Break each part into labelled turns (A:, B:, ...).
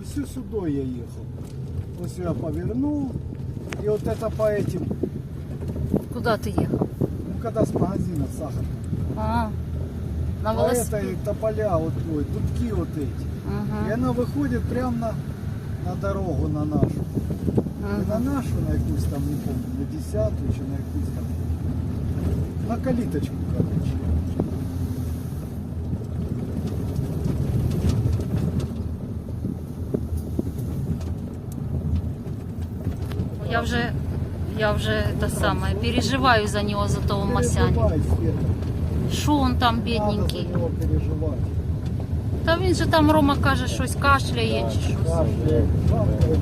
A: Ось сюди я їхав. Ось я повернув. І от это по этим,
B: Куди ти їхав?
A: ну когда с магазина сахар.
B: А, на
A: По
B: велосипеді.
A: этой тополя вот ой, дудки вот эти. И
B: Ага,
A: она выходит прямо на, на дорогу на нашу. Не на
B: ага.
A: нашу, на якусь там, не помню, на десятую чи на якусь там. На калиточку, короче.
B: Я вже, я вже те саме, переживаю за нього, за того Масяня.
A: Переживай, Света.
B: Що он там,
A: Надо
B: бідненький?
A: за него переживать.
B: Та він же там Рома каже, щось кашляє чи щось.
A: Каждый завтра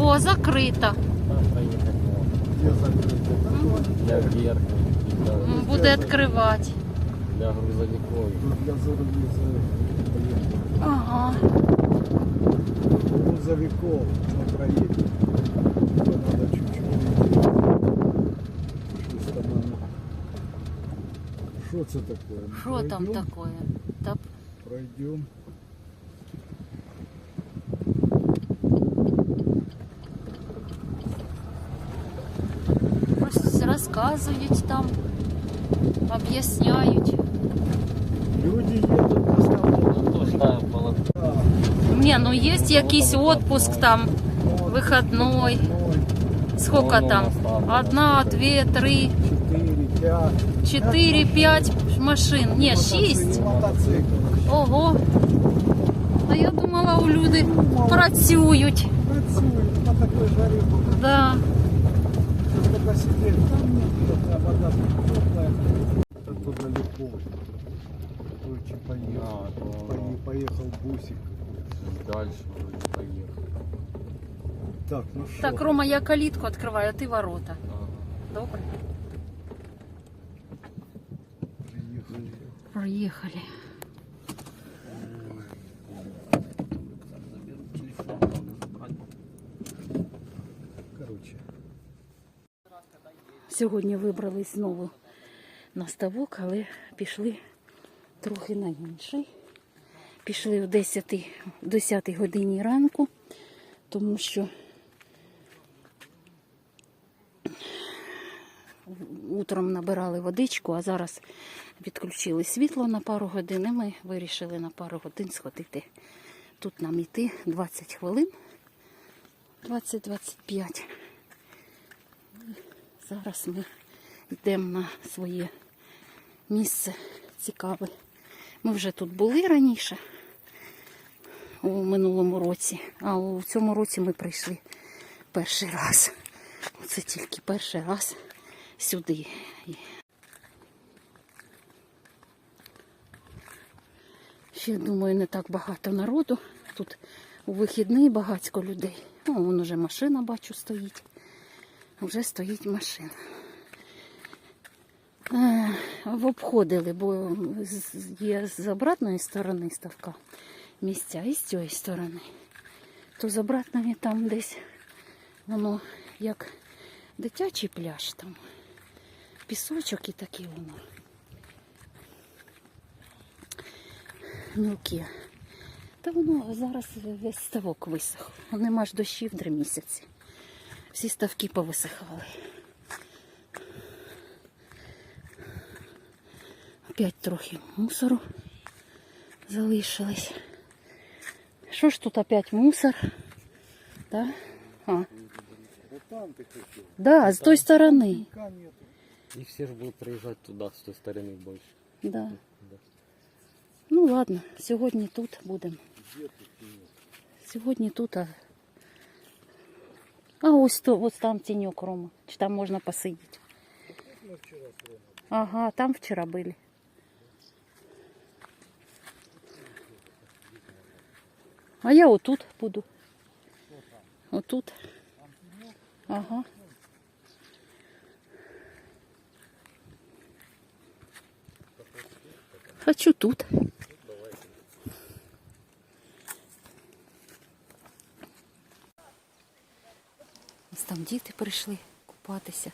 B: О, закрита.
C: Там проехать можно.
A: где закрыто.
C: Для верхних і для,
B: М, Буде відкривати.
C: для грузовиков.
A: Для зарубежных
B: Ага.
A: грузовиков на проезде. Надо чуть-чуть. Щось там оно. Що це таке?
B: Що там
A: Пройдем?
B: таке? Та
A: Пройдем.
B: просто розказують там, об'ясняють.
A: Люди едут на станцию.
C: Ну, то ставим полотно.
A: Да.
B: Ні, ну є якийсь відпуск там,
A: Вот,
B: вихідний.
A: выходной.
B: Сколько там? Одна, дві, три,
A: Четыре, пять.
B: чотири, п'ять машин. Ні, шість.
A: Мотоцикл.
B: Ого. А я думала, у люди працюють.
A: Працюють на такой жаре.
B: Да.
A: Только сидеть. Там нет, такая вода теплая. Это далеко. Короче, поехал.
C: А, то
A: Пое- Поехал бусик.
C: дальше вроде поехали.
A: Так, ну что?
B: Так, Рома, я калітку відкриваю, а ти ворота. Добре.
A: Приехали.
B: Проїхали. Сьогодні вибрались знову на ставок, але пішли трохи на інший. Пішли в 10, 10 годині ранку, тому що утром набирали водичку, а зараз відключили світло на пару годин, і ми вирішили на пару годин сходити. Тут нам йти 20 хвилин, 20-25. Зараз ми йдемо на своє місце цікаве. Ми вже тут були раніше, у минулому році, а у цьому році ми прийшли перший раз. Це тільки перший раз сюди. Ще, думаю, не так багато народу. Тут у вихідний багатько людей. О, вон уже машина, бачу, стоїть. Вже стоїть машина. Е, Обходили, бо є з обратної сторони ставка місця і з цієї сторони. То з обратної там десь воно як дитячий пляж там. Пісочок і таке воно. Мілке. Та воно зараз весь ставок висох. Нема ж дощів три місяці. Всі ставки повисихали. Опять трохи мусору залишилось. Що ж тут опять мусор? Да? А,
A: Вот там ты хотел.
B: да, з той сторони.
A: Пока нету.
C: И все же будут приезжать туда, с той стороны больше.
B: Да. Ну ладно, сьогодні тут будемо. Сьогодні тут, а. А ось то, ось там тіньок Рома. Чи там можна посидіти?
A: Мы вчера с Ромой.
B: Ага, там вчора були. А я отут буду. Отут. Ага. Хочу тут. Ось там діти прийшли купатися.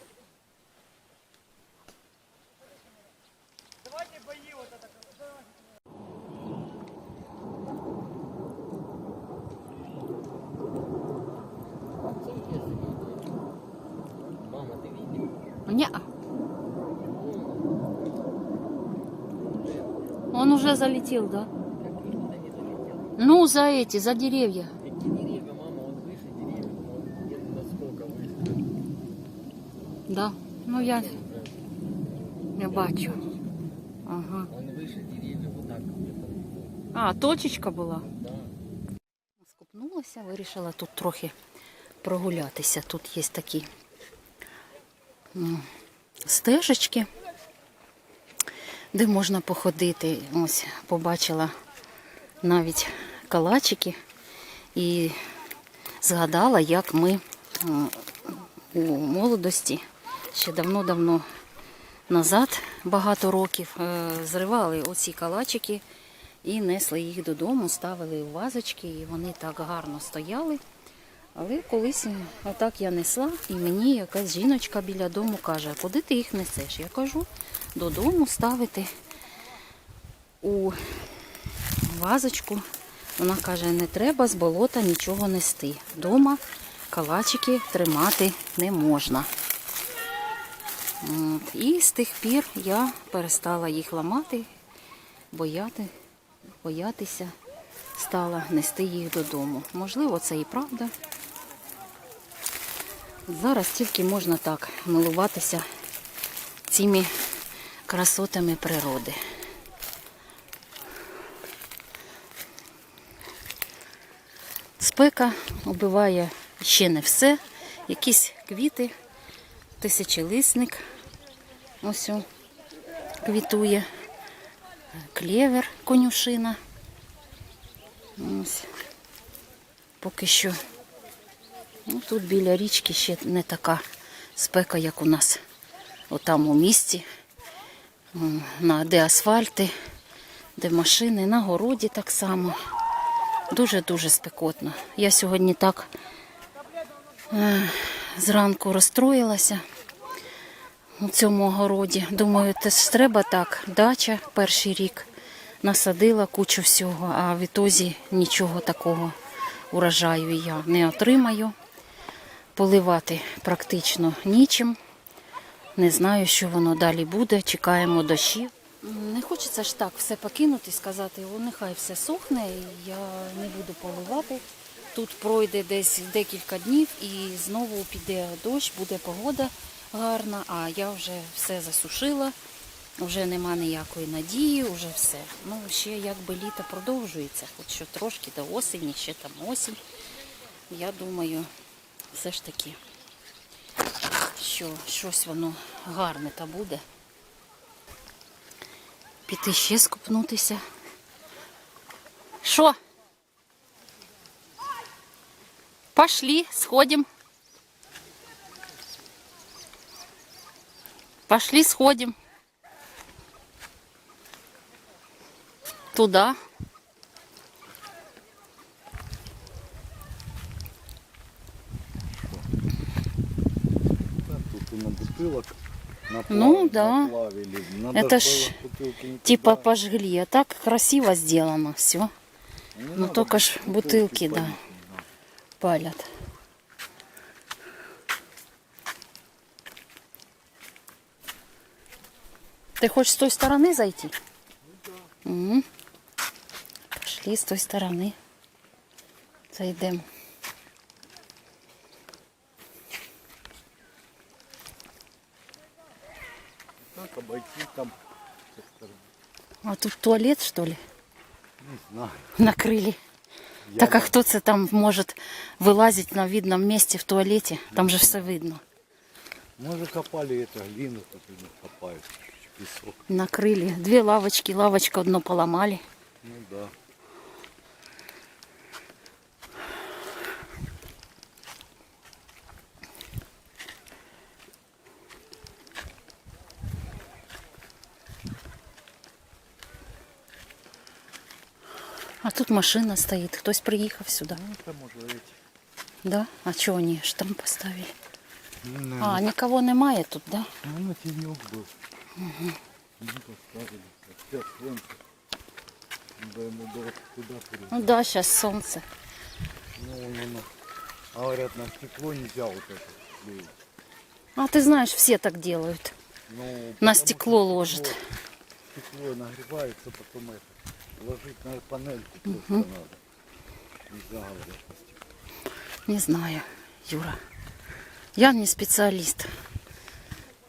B: Он уже залетел, да? Ну, за эти, за деревья.
C: Какие деревья, мама, он выше деревьев, он где-то насколько выше.
B: Да. Ну, я, я бачу. Ага.
C: Он выше деревьев, вот так где-то.
B: А, точечка була.
C: Да.
B: Скупнулася, вирішила тут трохи прогулятися. Тут є такі м, стежечки, де можна походити. Ось побачила навіть калачики і згадала, як ми у молодості ще давно-давно назад, багато років, е, зривали оці калачики і несли їх додому, ставили у вазочки, і вони так гарно стояли. Але колись отак я несла, і мені якась жіночка біля дому каже, куди ти їх несеш? Я кажу, додому ставити у вазочку. Вона каже, не треба з болота нічого нести. Дома калачики тримати не можна. От. І з тих пір я перестала їх ламати, бояти, боятися стала нести їх додому. Можливо, це і правда. Зараз тільки можна так милуватися цими красотами природи. Спека убиває ще не все. Якісь квіти, тисячелисник. Ось квітує. Клевер, конюшина. Ось. Поки що. Ну, тут біля річки ще не така спека, як у нас отам у місті, на, де асфальти, де машини, на городі так само. Дуже-дуже спекотно. Я сьогодні так е, зранку розстроїлася у цьому огороді. Думаю, це ж треба так. Дача перший рік насадила кучу всього, а в ітозі нічого такого урожаю я не отримаю. Поливати практично нічим. Не знаю, що воно далі буде. Чекаємо дощів. Не хочеться ж так все покинути сказати, о, нехай все сохне, я не буду поливати. Тут пройде десь декілька днів і знову піде дощ, буде погода гарна, а я вже все засушила, вже нема ніякої надії, вже все. Ну, ще якби літо продовжується, хоч що трошки до осені, ще там осінь. Я думаю, все ж таки, що щось воно гарне та буде. Піти ще скупнутися. Що? Пошли, сходим. Пошли, сходим. Туда.
A: И на бутылок
B: Ну, да.
A: наплавили. Надо
B: Это
A: ж бутылки
B: Типа пожгли. А так красиво сделано все.
A: Не
B: ну,
A: надо
B: только ж бутылки, да.
A: палить.
B: Палят. Ты хочешь с той стороны зайти? Угу. Пошли с той стороны. Зайдем.
A: Обойти там?
B: А тут туалет, что ли?
A: Не знаю.
B: Накрыли. Так а це там може вилазить на видном месте в туалете? Там же все видно.
A: Может копали это глину, или копают. Песок.
B: Накрыли. Две лавочки, лавочку одну поломали.
A: Ну да.
B: тут машина стоит. Хтось приїхав сюди.
A: Ну это может эти.
B: Да? А чого вони ж там поставили?
A: Ну,
B: А, нікого немає тут, да?
A: Ну, на тенек был. Угу. Ну, поставили. Опять солнце. Надо ему было туда перейти.
B: Ну да, зараз сонце.
A: Ну, ну, ну. А говорят, на стекло нельзя вот это клеить.
B: А ты знаешь, все так делают.
A: Ну,
B: На
A: потому
B: стекло
A: что
B: ложат.
A: вот Стекло нагревается, потом это, ложить на панельку просто надо. Нельзя говорить на стекло.
B: Не знаю, Юра. Я не специалист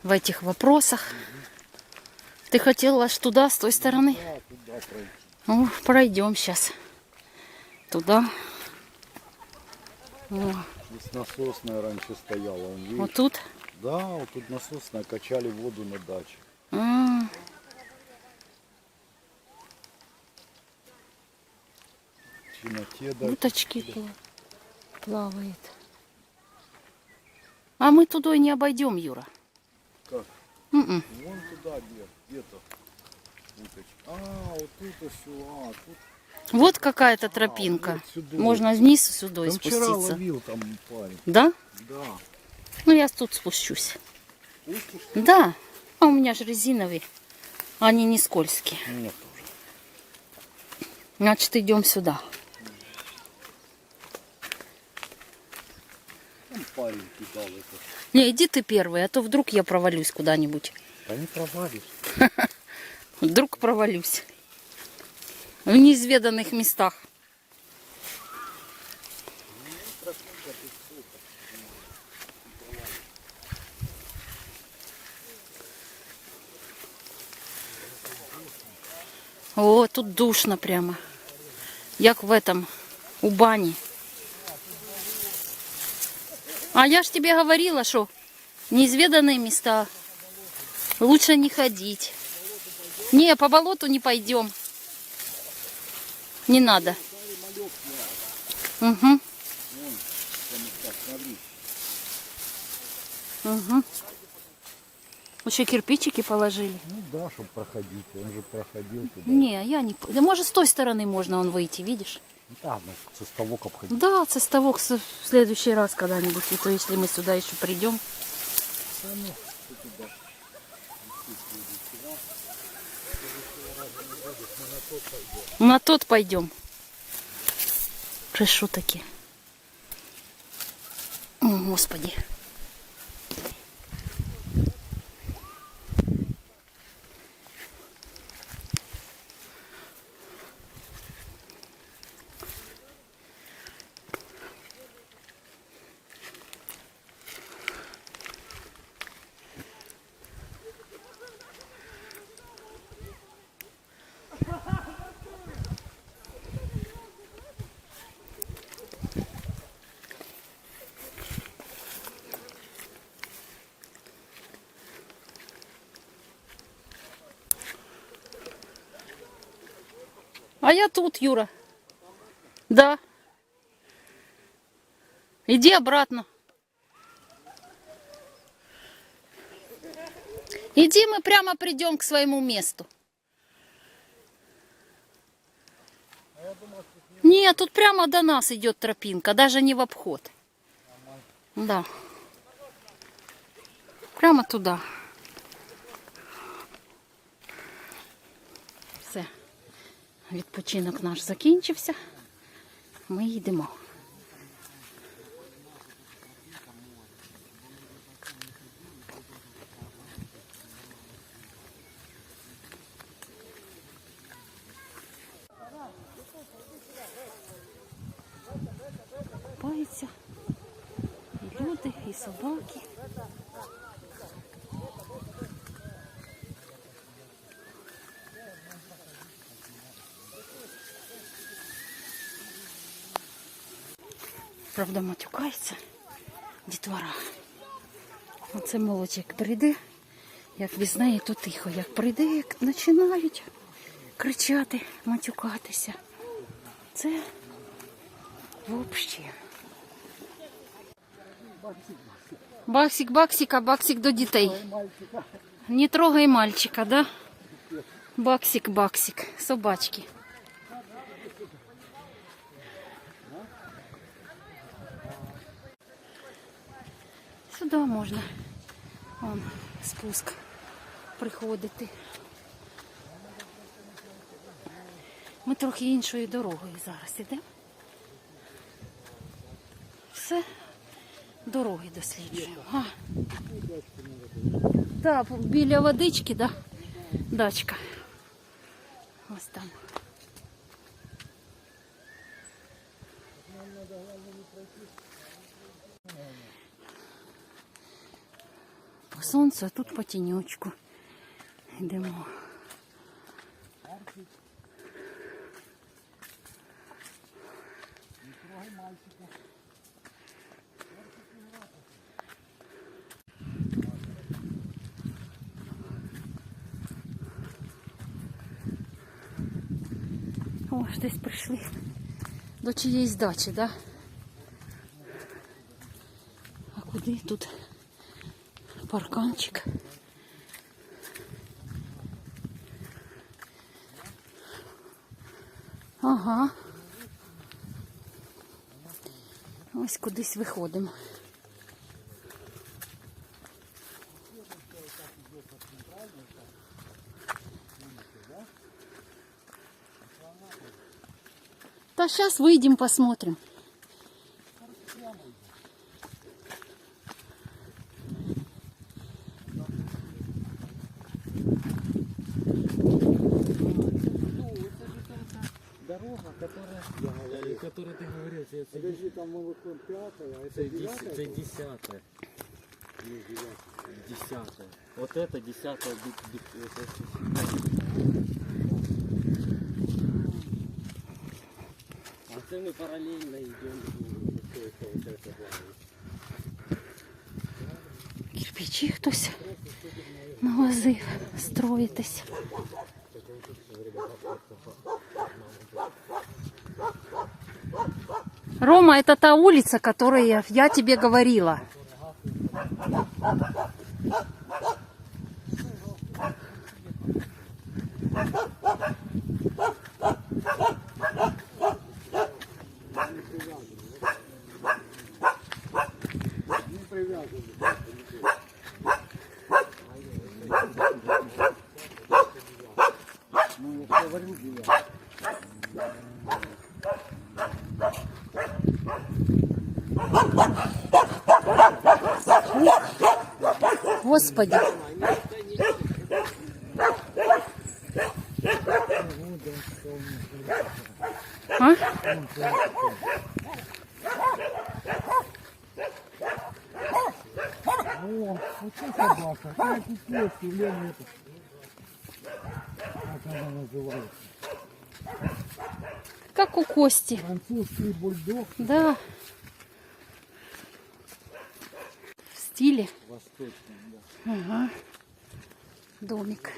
B: в этих вопросах. Ты хотела аж туда, с той стороны?
A: Да, туда пройти.
B: Ну, пройдем сейчас. Туда. О,
A: Здесь насосная раньше стояла, он видишь?
B: вот тут.
A: Да, вот тут насосная, качали воду на даче.
B: М,
A: В темноте
B: Уточки пла- плавает. А мы туда и не обойдем, Юра.
A: Как?
B: М-м.
A: Вон туда где, где-то. А, вот тут еще, а, тут.
B: Вот какая-то тропинка.
A: вот сюда.
B: Можно вниз сюда
A: Там вчера
B: спуститься.
A: ловил там парень.
B: Да?
A: Да.
B: Ну, я тут спущусь.
A: Пустишь?
B: Да. А у меня же резиновые. Они не скользкие.
A: Нет уже.
B: Значит, идем сюда.
A: Там парень кидал это.
B: Не, иди ты первый, а то вдруг я провалюсь куда-нибудь.
A: Да не провалишь.
B: Вдруг провалюсь. В неизведанных местах. О, тут душно прямо. Як в этом, у бани. А я ж тебе говорила, что неизведанные места лучше не ходить. Не, по болоту не пойдем. Не надо. Угу. Угу. Еще кирпичики положили.
A: Ну да, чтобы проходить. Он же проходил туда.
B: Не, я не... Да может с той стороны можно он выйти, видишь?
A: Ну Да, ну, со ставок обходить.
B: Да, со ставок с- в следующий раз когда-нибудь. И то если мы сюда еще придем. На тот пойдем. Прошу таки. О, Господи. А я тут, Юра. Да. Иди обратно. Иди, мы прямо придем к своему месту. Нет, тут прямо до нас идет тропинка, даже не в обход. Да. Прямо туда. Відпочинок наш закінчився. Ми йдемо. Купаються і люди, і собаки. Правда, матюкається дітвора. Оце молодь як прийде, як неї, то тихо. Як прийде, як починають кричати, матюкатися. Це взагалі. Баксик, баксик, а баксик до дітей. Не трогай мальчика, да? Баксик, баксик, собачки. Сюди можна. Вон спуск приходити. Ми трохи іншою дорогою зараз ідемо. Все. Дороги досліджуємо. Так, біля водички, да? Дачка. Ось там. По сонцю, а тут по тіньочку. Йдемо. О, десь прийшли до чиєїсь дачі, да? А куди тут парканчик? Ага. Ось кудись виходимо. Да сейчас выйдем, посмотрим.
C: дорога, которая... Да, да, да. Ты говоришь, что это...
A: Подожди, там молоко пятое, а это
C: девятое?
A: Это
C: десятое. Ну, десятое. Вот это десятое. А це ми параллельно идем.
B: Кирпичі хтось навозив, строїтесь. Рома, это та улица, которую я тебе говорила. Господи. А?
A: Как? Как
B: у Кости.
A: Французский бульдог.
B: Да. В стиле. Ага. Домик.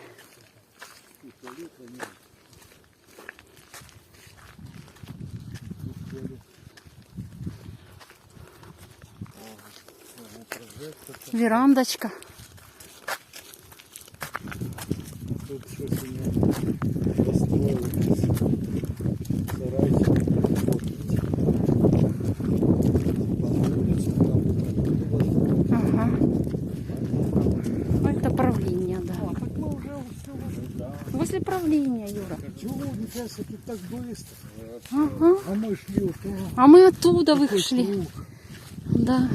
B: Верандочка.
A: Тут что-то у меня построилось. Сарайчик.
B: Ага. Ну, Это правление, да.
A: Так мы уже все
B: Возле правления, Юра.
A: Чего, мне кажется, тут так быстро.
B: Ага.
A: А мы шли вот туда.
B: А мы оттуда
A: Такой
B: вышли.
A: круг
B: Да.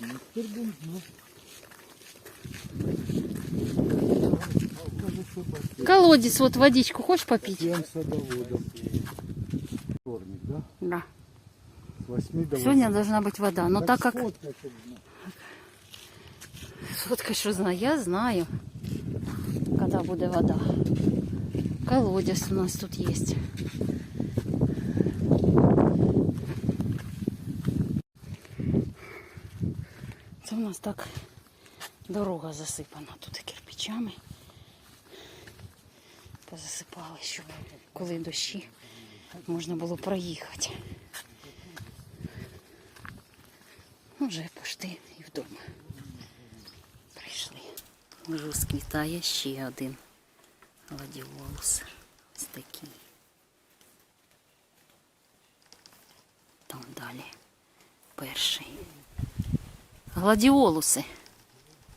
A: Ну.
B: Колодец, вот водичку хочешь попить?
A: Всем садоводом. Вторник, да?
B: Да.
A: С 8 до 8.
B: Сегодня должна быть вода. Но так как...
A: чтоб
B: що знаю, я знаю, коли буде вода. Колодязь у нас тут є. Це у нас так дорога засипана тут кирпичами. Позасипали, щоб коли дощі можна було проїхати. Вже пошти і вдома. Розквітає ще один гладіолус. Ось такий. Там далі перший. Гладіолуси.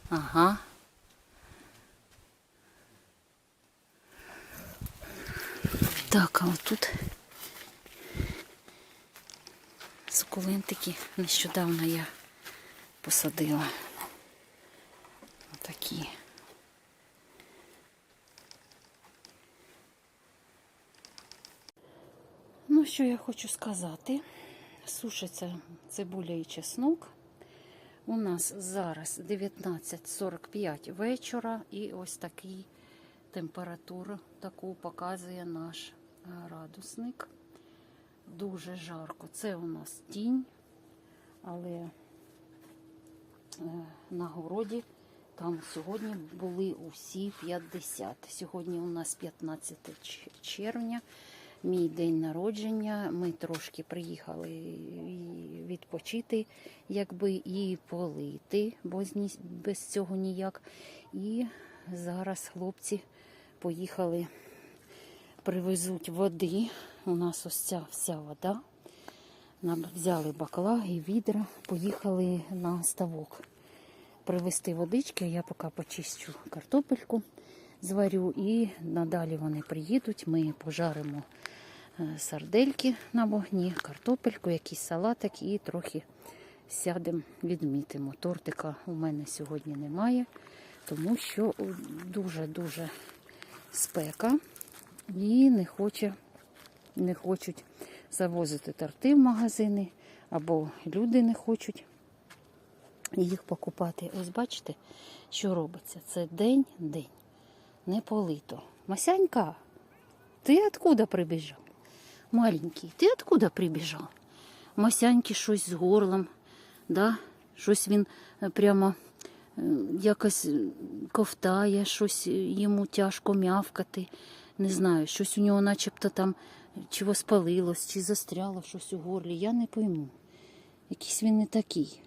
B: Ага. Так, а отут сукулентики нещодавно я посадила. Отакі. Ну, що я хочу сказати? Сушиться цибуля і чеснок. У нас зараз 19.45 вечора і ось такий температуру таку показує наш е, градусник. Дуже жарко. Це у нас тінь, але е, на городі там сьогодні були усі 50. Сьогодні у нас 15 червня, мій день народження. Ми трошки приїхали відпочити, якби і полити, бо без цього ніяк. І зараз хлопці поїхали, привезуть води. У нас ось ця вся вода. Нам взяли бакла і відра, поїхали на ставок привезти водички. Я поки почищу картопельку, зварю і надалі вони приїдуть. Ми пожаримо сардельки на вогні, картопельку, якийсь салатик і трохи сядемо, відмітимо. Тортика у мене сьогодні немає, тому що дуже-дуже спека і не хоче, не хочуть завозити торти в магазини, або люди не хочуть їх покупати. Ось бачите, що робиться? Це день-день. Не полито. Масянька, ти откуда прибіжав? Маленький, ти откуда прибіжав? Масяньки щось з горлом, да? щось він е, прямо е, якось е, ковтає, щось йому тяжко м'явкати. Не знаю, щось у нього начебто там чи воспалилось, чи застряло щось у горлі. Я не пойму. Якийсь він не такий.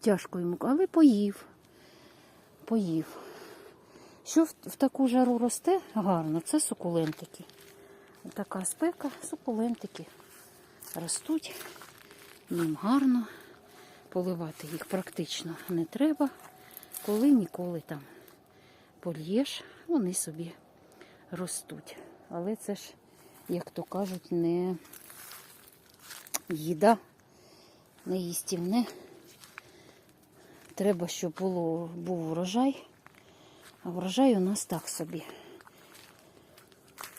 B: Тяжко йому, але поїв. Поїв. Що в, в таку жару росте гарно, це сукулентики. Така спека, сукулентики ростуть, їм гарно. Поливати їх практично не треба. Коли ніколи там польєш, вони собі ростуть. Але це ж, як то кажуть, не їда, не їстівне. Треба, щоб було, був урожай. А врожай у нас так собі.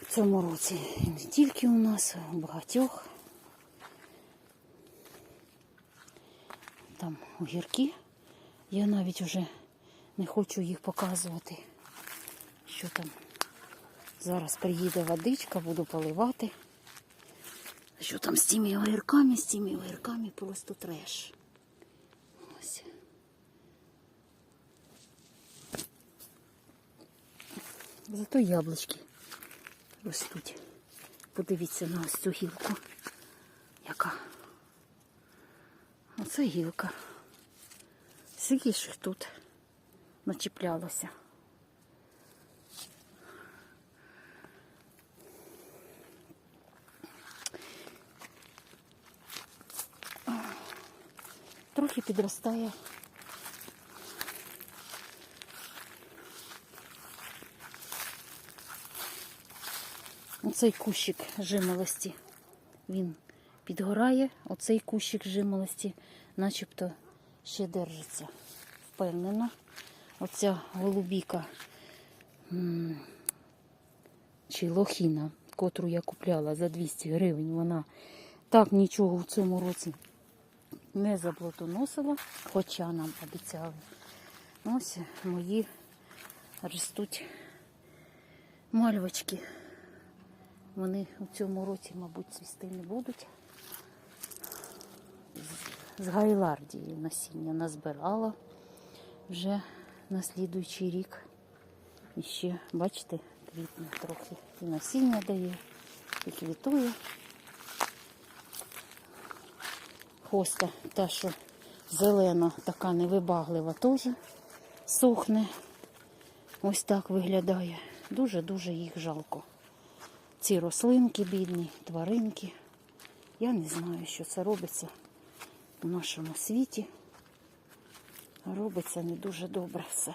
B: Цьому році і не тільки у нас, у багатьох. Там огірки. Я навіть вже не хочу їх показувати. Що там? Зараз приїде водичка, буду поливати. Що там з тими огірками, з тими огірками просто треш. Ось. Зато яблучки ростуть. Подивіться на ось цю гілку. Яка? Оце гілка. Скільки ж тут начіплялося. Трохи підростає. Оцей кущик жимолості. Він підгорає, оцей кущик жимолості начебто ще держиться. Впевнено. Оця голубіка чи лохіна, котру я купляла за 200 гривень, вона так нічого в цьому році не заблотоносила, хоча нам обіцяли. Ось мої ростуть мальвочки. Вони у цьому році, мабуть, цвісти не будуть. З- Гайлардії насіння назбирала вже на слідуючий рік. І ще, бачите, квітне трохи і насіння дає, і квітує. Хоста, та, що зелена, така невибаглива, теж сохне. Ось так виглядає. Дуже-дуже їх жалко. Ці рослинки бідні, тваринки. Я не знаю, що це робиться в нашому світі. Робиться не дуже добре все.